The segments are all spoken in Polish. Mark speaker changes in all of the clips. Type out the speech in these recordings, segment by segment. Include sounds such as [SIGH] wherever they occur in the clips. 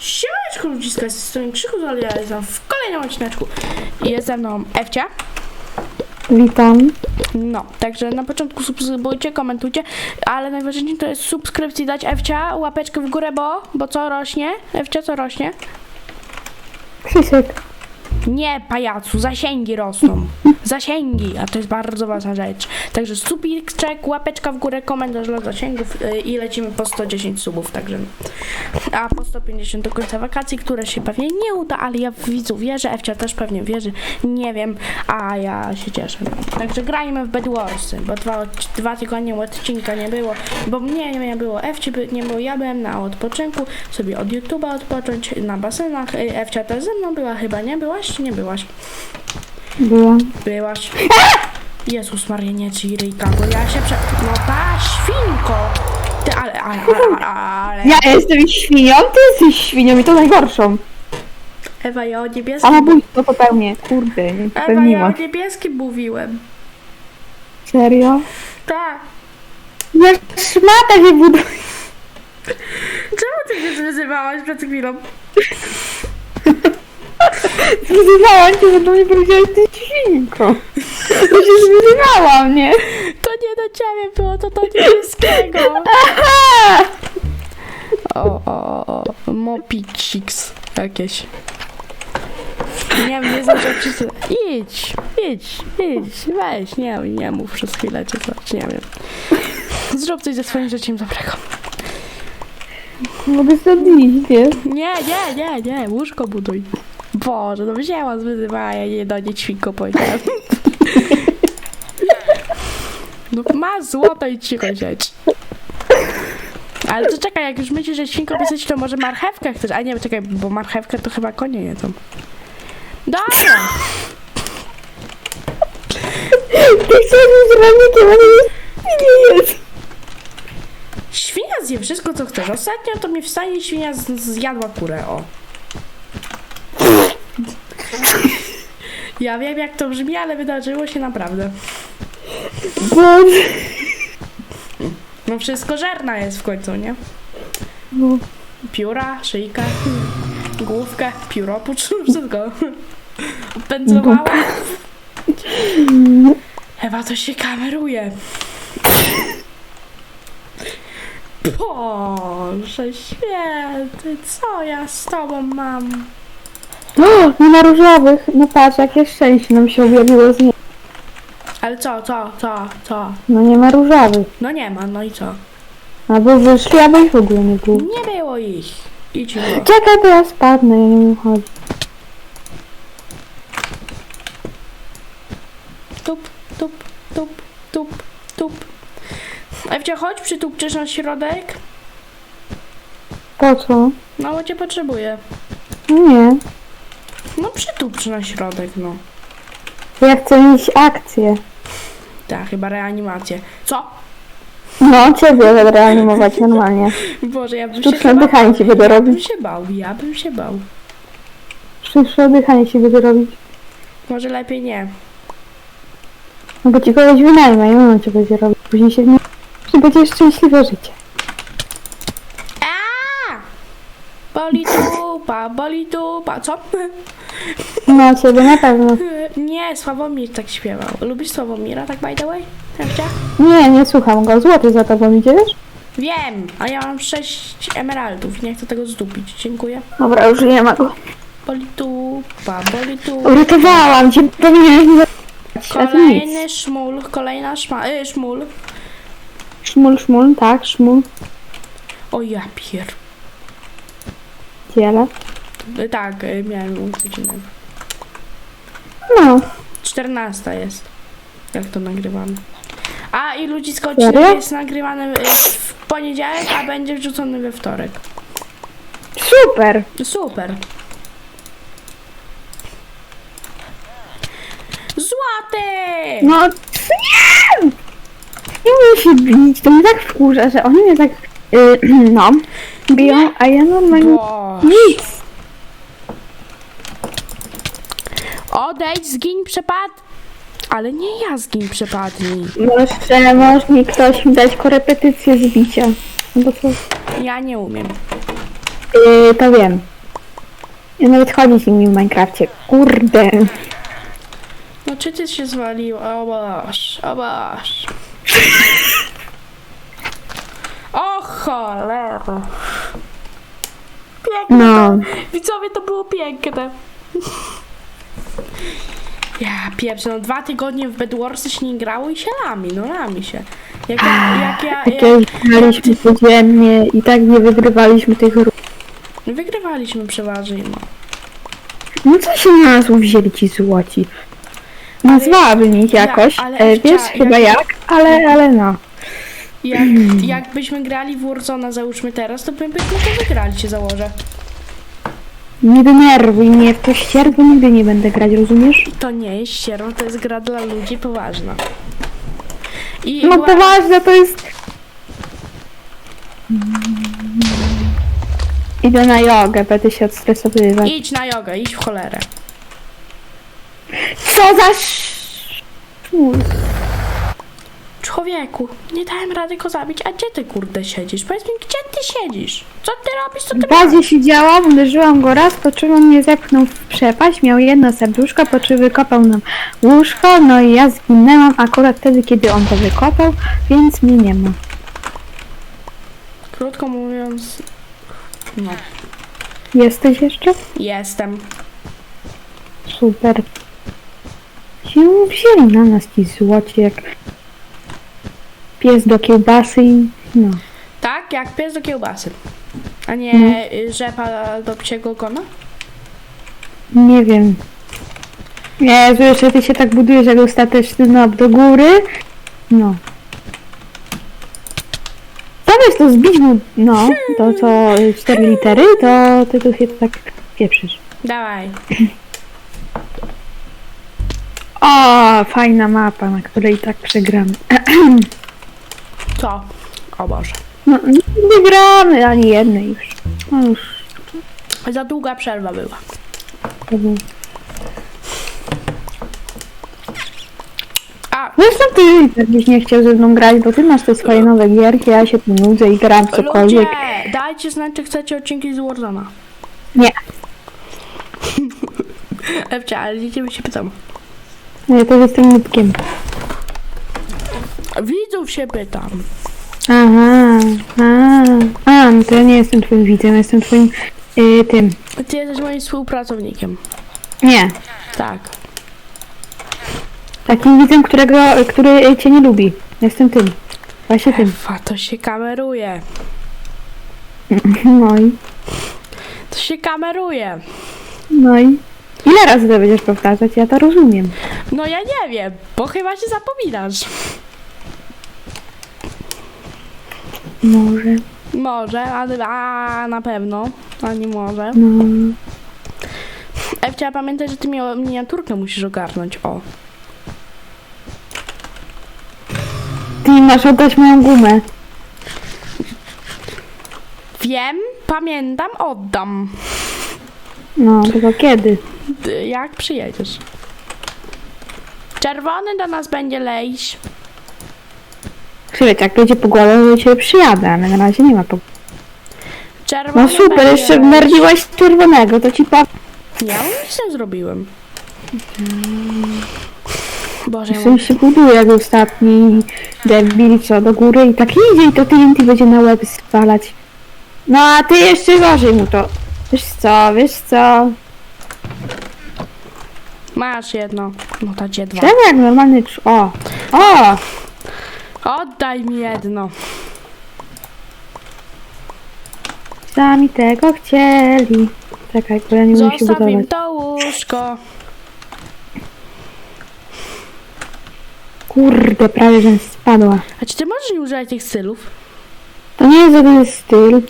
Speaker 1: Siemaneczko ludziska, z strony Krzychu, ale ja jestem w kolejnym odcineczku. I jest ze mną Ewcia.
Speaker 2: Witam.
Speaker 1: No, także na początku subskrybujcie, komentujcie, ale najważniejsze to jest subskrypcji dać Ewcia, łapeczkę w górę, bo, bo co rośnie? Ewcia, co rośnie?
Speaker 2: Krzysiek.
Speaker 1: Nie, pajacu, zasięgi rosną. Zasięgi, a to jest bardzo ważna rzecz. Także subiczek, łapeczka w górę, komentarz dla zasięgów yy, i lecimy po 110 subów, także. A po 150 do końca wakacji, które się pewnie nie uda, ale ja w widzów wierzę, Ewcia też pewnie wierzy, nie wiem, a ja się cieszę. Także grajmy w Bed Warsy, bo dwa, dwa tygodnie odcinka nie było, bo mnie nie było, Ewci nie było, ja byłem na odpoczynku, sobie od YouTube'a odpocząć, na basenach, Ewcia też ze mną była, chyba nie byłaś, czy nie byłaś?
Speaker 2: Byłam.
Speaker 1: Byłaś. Jezus Maria, nie Ryjka, bo ja się prze... No ta świnko! Ty, ale, ale, ale, ale... [LAUGHS]
Speaker 2: Ja jestem świnią, ty jesteś świnią i to najgorszą.
Speaker 1: Ewa, ja o niebieskim...
Speaker 2: Samobójstwo popełnię. Kurde, nie
Speaker 1: Ewa, ja o niebieskim mówiłem.
Speaker 2: Serio?
Speaker 1: Tak.
Speaker 2: Ja szmata nie buduję.
Speaker 1: Czemu ty mnie wyzywałaś przed chwilą? [LAUGHS]
Speaker 2: Wyzywałam cię, że do mnie powiedziałeś ty świnko. To się nie?
Speaker 1: To nie do ciebie było, to do niebieskiego.
Speaker 2: Aha!
Speaker 1: O, o, o. Mopiciks jakieś. Nie wiem, nie znam czy ty... Idź, idź, idź, weź, nie, nie mów przez chwilę czy coś, nie wiem. Zrób coś ze swoim życiem dobrego.
Speaker 2: Mogę sobie iść, wiesz?
Speaker 1: Nie, nie, nie, nie, łóżko buduj. Boże, no wzięła z wyzywania, nie do nie ćwinko powiedziałem. [LAUGHS] No masz złoto i cicho siedź. Ale to czekaj, jak już myślisz, że świnką jesteś, to może marchewkę chcesz? A nie, czekaj, bo marchewkę to chyba konie jedzą. Dobra,
Speaker 2: Ty chcesz nie- nie jest.
Speaker 1: świnia zje wszystko, co chcesz. Ostatnio to mi w stanie świnia z- zjadła kurę, o. Ja wiem, jak to brzmi, ale wydarzyło się naprawdę.
Speaker 2: Boże.
Speaker 1: No wszystko żerna jest w końcu, nie?
Speaker 2: No.
Speaker 1: Pióra, szyjka, główkę, pióropucz, wszystko. Pędzlowała. Ewa, to się kameruje. Boże święty, co ja z tobą mam? [GASPS]
Speaker 2: O, nie ma różowych. No patrz, jakie szczęście nam się objawiło z niej.
Speaker 1: Ale co, co, co, co?
Speaker 2: No nie ma różowych.
Speaker 1: No nie ma, no i co?
Speaker 2: Albo wyszli, albo ich w ogóle nie było.
Speaker 1: Nie było ich. Idź było.
Speaker 2: Czekaj, to ja spadnę, ja nie wiem chodzi.
Speaker 1: Tup, tup, tup, tup, tup. Ewcia, chodź, przytupczysz na środek.
Speaker 2: Po co?
Speaker 1: No bo cię potrzebuję.
Speaker 2: No nie.
Speaker 1: Przytupcz na środek, no.
Speaker 2: Ja chcę mieć akcję.
Speaker 1: Tak, chyba reanimację. Co?
Speaker 2: No, ciebie będę reanimować normalnie. [LAUGHS]
Speaker 1: Boże, ja bym się
Speaker 2: Sztuczne
Speaker 1: chyba...
Speaker 2: oddychanie ci będę
Speaker 1: Ja bym
Speaker 2: robić.
Speaker 1: się bał, ja bym się bał.
Speaker 2: Sztuczne oddychanie ci będę robić.
Speaker 1: Może lepiej nie.
Speaker 2: No bo ci kogoś wynajmę i on cię będzie robić. Później się w nim... Później będzie szczęśliwe życie.
Speaker 1: A! Boli dupa, boli dupa. Co?
Speaker 2: No, ciebie na pewno. [LAUGHS]
Speaker 1: Nie, Sławomir tak śpiewał. Lubisz Sławomira, tak by the way? Ewcia?
Speaker 2: Nie, nie słucham go. Złoty za tobą idzie, wiesz?
Speaker 1: Wiem, a ja mam sześć emeraldów i nie chcę tego zdupić. Dziękuję.
Speaker 2: Dobra, już nie ma go.
Speaker 1: Boli dupa, boli dupa.
Speaker 2: Uratowałam cię, powinieneś mi zabrać. A ty nic.
Speaker 1: Kolejny szmul, kolejna szma... Y, szmul.
Speaker 2: Szmul, szmul, tak, szmul.
Speaker 1: O ja pier...
Speaker 2: Ciele.
Speaker 1: Y, Tak, y, miałem innego.
Speaker 2: No,
Speaker 1: 14 jest. Jak to nagrywamy. A i ludzisko
Speaker 2: Serio?
Speaker 1: jest nagrywany y, w poniedziałek, a będzie wrzucony we wtorek.
Speaker 2: super.
Speaker 1: Super. Złoty!
Speaker 2: No, nie! Nie umiem się bić, to mnie tak wkurza, że oni mnie tak, y, [CLEARS THROAT] no, biją, a ja normalnie nic.
Speaker 1: Odejdź, zgiń, przepad. Ale nie ja zgiń, przepadnij.
Speaker 2: Może, może mi ktoś mi dać korepetycję z bicia. No bo co?
Speaker 1: Ja nie umiem.
Speaker 2: Yy, to wiem. Ja nawet chodzić nimi w Minecrafcie. Kurde.
Speaker 1: No czy ty się zwalił? O boż, o boż. [LAUGHS] Cholera. Piękne
Speaker 2: No.
Speaker 1: Widzowie, to było piękne. Ja pierwsze, no dwa tygodnie w Bedwarsy się nie grało i się lami, no lami się. Jak ja, jak ja,
Speaker 2: Jak graliśmy codziennie i tak nie wygrywaliśmy tych rund.
Speaker 1: wygrywaliśmy przeważnie, no.
Speaker 2: No co się na nas wzięli ci złoci? Nazwałabym ich
Speaker 1: Ja-
Speaker 2: jakoś.
Speaker 1: ale
Speaker 2: e, wiesz chyba
Speaker 1: jak-
Speaker 2: jak, ale, ale no.
Speaker 1: Jak, [CLEARS THROAT] jakbyśmy grali w Warzona, załóżmy teraz, to byśmy to wygrali, się założę.
Speaker 2: Nie denerwuj mnie, w to ścierwo nigdy nie będę grać, rozumiesz?
Speaker 1: To nie jest ścierwo, to jest gra dla ludzi poważna. I
Speaker 2: No
Speaker 1: była-
Speaker 2: poważnie, to jest... Idę na jogę, będę się odstresowywać.
Speaker 1: Idź na jogę, idź w cholerę.
Speaker 2: Co za sz...
Speaker 1: Człowieku, nie dałem rady go zabić, a gdzie ty kurde siedzisz? Powiedz mi, gdzie ty siedzisz? Co ty robisz, co ty
Speaker 2: W bazie siedziałam, uderzyłam go raz, po czym on mnie zepchnął w przepaść, miał jedno serduszko, po czym wykopał nam łóżko, no i ja zginęłam akurat wtedy, kiedy on to wykopał, więc mnie nie ma.
Speaker 1: Krótko mówiąc, no,
Speaker 2: Jesteś jeszcze?
Speaker 1: jestem.
Speaker 2: Super. Się wzięli na nas ci złoci, jak pies do kiełbasy i no.
Speaker 1: Tak, jak pies do kiełbasy. A nie y, rzepa do psiego ogona?
Speaker 2: Nie wiem. Jezu, jeszcze ty się tak budujesz jak ostateczny nob do góry. No. Zamiast to zbić mu, no, to co cztery litery, to ty tu się tak pieprzysz.
Speaker 1: Dawaj.
Speaker 2: O, fajna mapa, na której tak przegramy. [CLEARS THROAT]
Speaker 1: Co? O Boże.
Speaker 2: No, nie gramy ani jednej już. No już.
Speaker 1: Za długa przerwa była.
Speaker 2: był-
Speaker 1: A,
Speaker 2: Zresztą ty i tak byś nie chciał ze mną grać, bo ty masz te swoje nowe gierki, ja się tu nudzę i gram cokolwiek.
Speaker 1: ludzie, dajcie znać, czy chcecie odcinki z Warzona.
Speaker 2: Nie. [LAUGHS]
Speaker 1: Ewcia, ale dzieci się pytam.
Speaker 2: Ja też jestem nubkiem.
Speaker 1: Widzów się pytam.
Speaker 2: Aha, a, a, no to ja nie jestem twoim widzem, jestem twoim y, tym.
Speaker 1: Ty jesteś moim współpracownikiem.
Speaker 2: Nie,
Speaker 1: Tak.
Speaker 2: takim widzem, którego, który cię nie lubi. Jestem tym. Właśnie tym.
Speaker 1: Ewa, to się kameruje. [LAUGHS]
Speaker 2: No i,
Speaker 1: To się kameruje.
Speaker 2: no i. Ile razy to będziesz powtarzać? Ja to rozumiem.
Speaker 1: No ja nie wiem, bo chyba się zapominasz.
Speaker 2: Może,
Speaker 1: Może, ale a na pewno. A nie może.
Speaker 2: no.
Speaker 1: Ewcia, pamiętaj, że ty miał, miniaturkę musisz ogarnąć. O.
Speaker 2: Ty mi masz oddać moją gumę.
Speaker 1: Wiem, pamiętam, oddam.
Speaker 2: No, tylko kiedy?
Speaker 1: D- Jak przyjedziesz. Czerwony do nas będzie lejś.
Speaker 2: Krzywiec, jak będzie pogoda, to ciebie przyjadę, ale na razie nie ma pogody.
Speaker 1: Czerwony
Speaker 2: No super,
Speaker 1: będzie
Speaker 2: jeszcze wnerwiłaś czerwonego, to ci powiem.
Speaker 1: Ja nic nie zrobiłem. Boże, ja mam...
Speaker 2: mi się buduje jak ostatni debil, co do góry i tak idzie i to TNT będzie na łeb spalać. No a ty jeszcze gorzej mu to. Wiesz co, wiesz co?
Speaker 1: masz jedno. No dacie dwa.
Speaker 2: Czemu jak normalny cz- O! O!
Speaker 1: Oddaj mi jedno.
Speaker 2: Sami tego chcieli. Czekaj, bo ja nie umiem się
Speaker 1: Zostaw im
Speaker 2: budować.
Speaker 1: to łóżko.
Speaker 2: Kurde, prawie żem spadła.
Speaker 1: A czy ty możesz nie używać tych stylów?
Speaker 2: To nie jest żaden styl.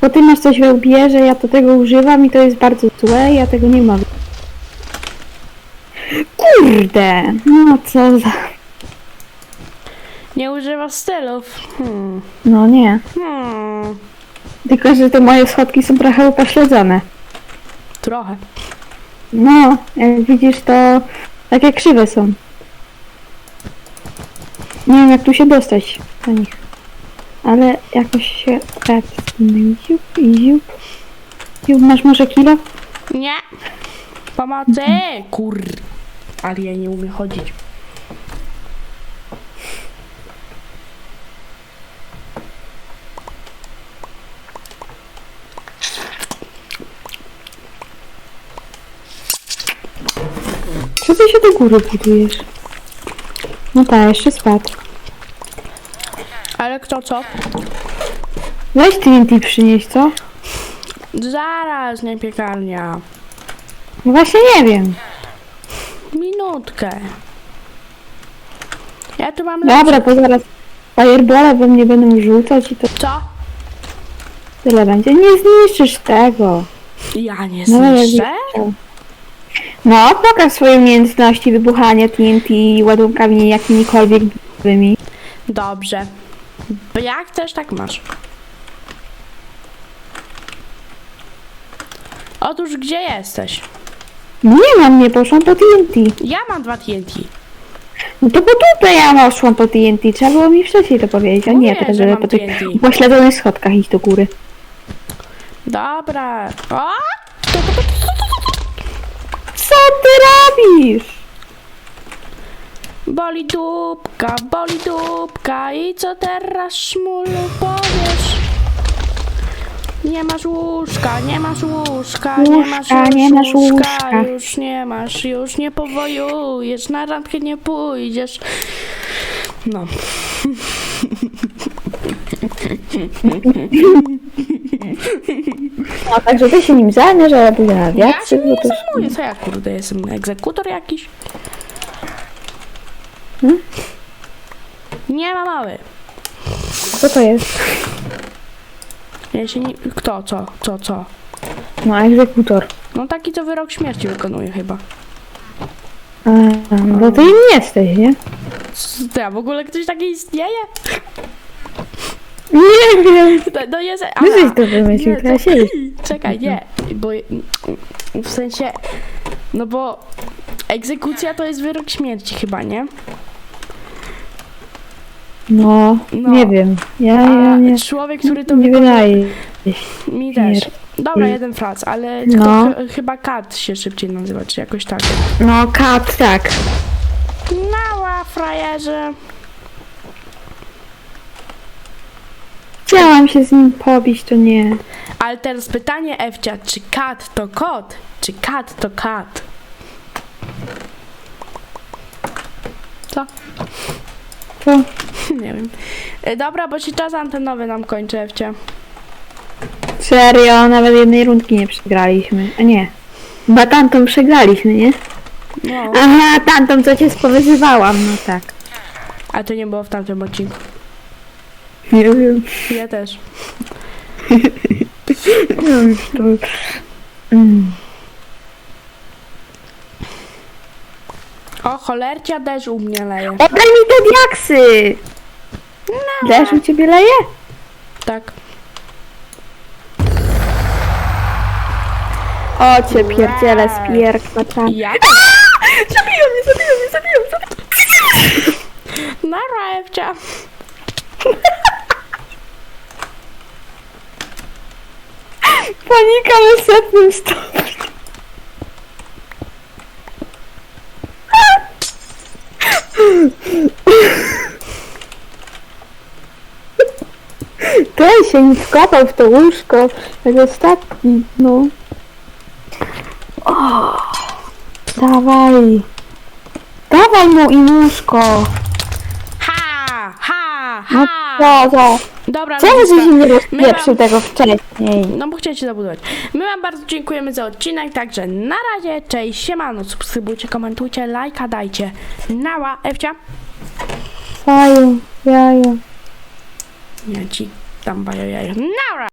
Speaker 2: Bo ty masz coś we łbie, że ja to tego używam i to jest bardzo złe, ja tego nie mogę. Kurde! No co za...
Speaker 1: Nie używasz stylów. Hmm.
Speaker 2: No nie.
Speaker 1: Hmm.
Speaker 2: Tylko, że te moje schodki są trochę upośledzone.
Speaker 1: Trochę.
Speaker 2: No, jak widzisz, to takie krzywe są. Nie wiem, jak tu się dostać do nich. Ale jakoś się tak... Ziup i ziup. Ju, Masz może kilo?
Speaker 1: Nie. Pomocy! Kur... Ale ja nie umiem chodzić.
Speaker 2: Co ty się do góry budujesz? No tak, jeszcze spadł.
Speaker 1: Ale kto co?
Speaker 2: Weź TNT przynieść, co?
Speaker 1: Zaraz, nie piekarnia.
Speaker 2: No właśnie nie wiem.
Speaker 1: Minutkę. Ja tu mam
Speaker 2: Dobra, to zaraz fireballa we mnie będą rzucać i to
Speaker 1: Co?
Speaker 2: tyle będzie. Nie zniszczysz tego.
Speaker 1: Ja nie
Speaker 2: No,
Speaker 1: słyszę?
Speaker 2: No, pokaż swoje umiejętności wybuchania TNT ładunkami jakimikolwiek bymi.
Speaker 1: Dobrze. Bo Jak też tak masz. Otóż gdzie jesteś?
Speaker 2: Nie mam, nie poszłam po TNT.
Speaker 1: Ja mam dwa TNT.
Speaker 2: No to po tutaj ja poszłam po TNT. Trzeba było mi wcześniej to powiedzieć, a nie
Speaker 1: Mówię,
Speaker 2: teraz,
Speaker 1: że mam
Speaker 2: po tych
Speaker 1: TNT.
Speaker 2: schodkach iść do góry.
Speaker 1: Dobra. O!
Speaker 2: Ty robisz?
Speaker 1: Boli dupka, boli dupka i co teraz szmulu powiesz? Nie masz łóżka, nie masz łóżka, nie masz
Speaker 2: Łóżka,
Speaker 1: już
Speaker 2: nie masz
Speaker 1: łóżka. już nie masz, już nie powojujesz, na randkę nie pójdziesz. No. [LAUGHS]
Speaker 2: No, także ty się nim zajmiesz, a ja pójdę na
Speaker 1: Ja się
Speaker 2: wiatr.
Speaker 1: nie
Speaker 2: bo to...
Speaker 1: zajmuję, co ja kurde, jestem egzekutor jakiś?
Speaker 2: Hmm?
Speaker 1: Nie ma mały.
Speaker 2: Co to jest?
Speaker 1: Ja się nie... Kto, co, co, co?
Speaker 2: No, egzekutor.
Speaker 1: No taki, co wyrok śmierci wykonuje chyba.
Speaker 2: A, no ty im jesteś, nie?
Speaker 1: Co, a w ogóle ktoś taki istnieje?
Speaker 2: Nie wiem.
Speaker 1: No, no jest...
Speaker 2: Ty
Speaker 1: Aha.
Speaker 2: żeś to wymyślił,
Speaker 1: Nie, to-. [LAUGHS] Czekaj, nie, bo w sensie, no bo egzekucja to jest wyrok śmierci chyba, nie?
Speaker 2: No,
Speaker 1: No.
Speaker 2: nie wiem. Ja,
Speaker 1: A
Speaker 2: ja nie,
Speaker 1: człowiek, który to
Speaker 2: nie wydaje.
Speaker 1: mi też. Dobra, jeden frac, ale
Speaker 2: No.
Speaker 1: ch- chyba kat się szybciej nazywa, czy jakoś tak.
Speaker 2: No, kat, tak.
Speaker 1: Nała, frajerze.
Speaker 2: Chciałam się z nim pobić, to nie.
Speaker 1: Ale teraz pytanie, Ewcia, czy kat to kot, czy kat to kat? Co?
Speaker 2: To [LAUGHS]
Speaker 1: Nie wiem. E, Dobra, bo się czas antenowy nam kończy, Ewcia.
Speaker 2: serio, nawet jednej rundki nie przegraliśmy. A nie. Chyba tamtą przegraliśmy, nie?
Speaker 1: No.
Speaker 2: Aha, tamtą, co cię spowyzywałam, no tak.
Speaker 1: A to nie było w tamtym odcinku.
Speaker 2: Nie wiem.
Speaker 1: Ja też.
Speaker 2: No już to... Mm.
Speaker 1: O, cholercia deszcz u mnie leje.
Speaker 2: Oddaj mi te diaksy!
Speaker 1: No.
Speaker 2: Deszcz u ciebie leje?
Speaker 1: Tak.
Speaker 2: O cię pierdziele, spierkła
Speaker 1: I ja?
Speaker 2: Zabiją mnie, zabiją mnie, zabiją mnie!
Speaker 1: Nara, Ewcia. [LAUGHS]
Speaker 2: Panika na setnym stopniu. Ten się nie wkopał w to łóżko, jak ostatni, no. O, dawaj. Dawaj mu i łóżko.
Speaker 1: Ha, ha,
Speaker 2: No
Speaker 1: ha.
Speaker 2: co za...
Speaker 1: Dobra,
Speaker 2: Czemu
Speaker 1: ludziska.
Speaker 2: żeś nie rozpieprzył
Speaker 1: wam-
Speaker 2: tego wcześniej?
Speaker 1: No bo chciałem się zabudować. My wam bardzo dziękujemy za odcinek, także na razie, cześć, siemano, subskrybujcie, komentujcie, lajka dajcie. Nała, Ewcia.
Speaker 2: Faju, jajo.
Speaker 1: Ja ci tam bajo jajo. Nara!